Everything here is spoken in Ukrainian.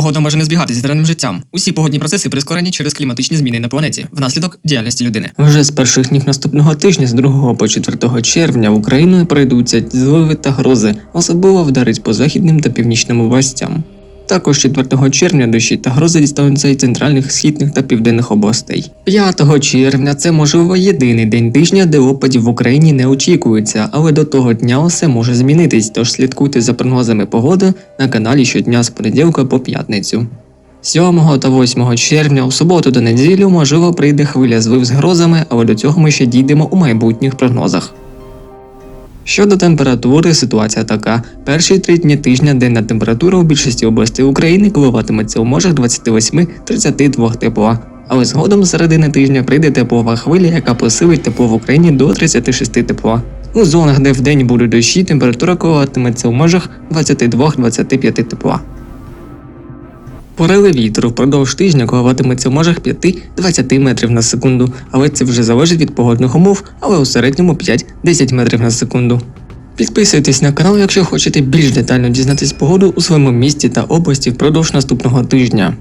Погода може не збігатися з реальним життям. Усі погодні процеси прискорені через кліматичні зміни на планеті внаслідок діяльності людини. Вже з перших днів наступного тижня, з 2 по 4 червня, Україною пройдуться зливи та грози, особливо вдарить по західним та північним областям. Також 4 червня дощі та грози дістануться й центральних, східних та південних областей. 5 червня це можливо єдиний день тижня, де опадів в Україні не очікується, але до того дня все може змінитись, тож слідкуйте за прогнозами погоди на каналі щодня з понеділка по п'ятницю. 7 та 8 червня у суботу та неділю можливо прийде хвиля злив з грозами, але до цього ми ще дійдемо у майбутніх прогнозах. Щодо температури, ситуація така: перші три дні тижня денна температура у більшості областей України коливатиметься у межах 28-32 тепла. Але згодом з середини тижня прийде теплова хвиля, яка посилить тепло в Україні до 36 тепла. У зонах, де вдень будуть дощі, температура коливатиметься у межах 22-25 тепла. Пориви вітру впродовж тижня коливатиметься в межах 5-20 метрів на секунду, але це вже залежить від погодних умов, але у середньому 5-10 метрів на секунду. Підписуйтесь на канал, якщо хочете більш детально дізнатись погоду у своєму місті та області впродовж наступного тижня.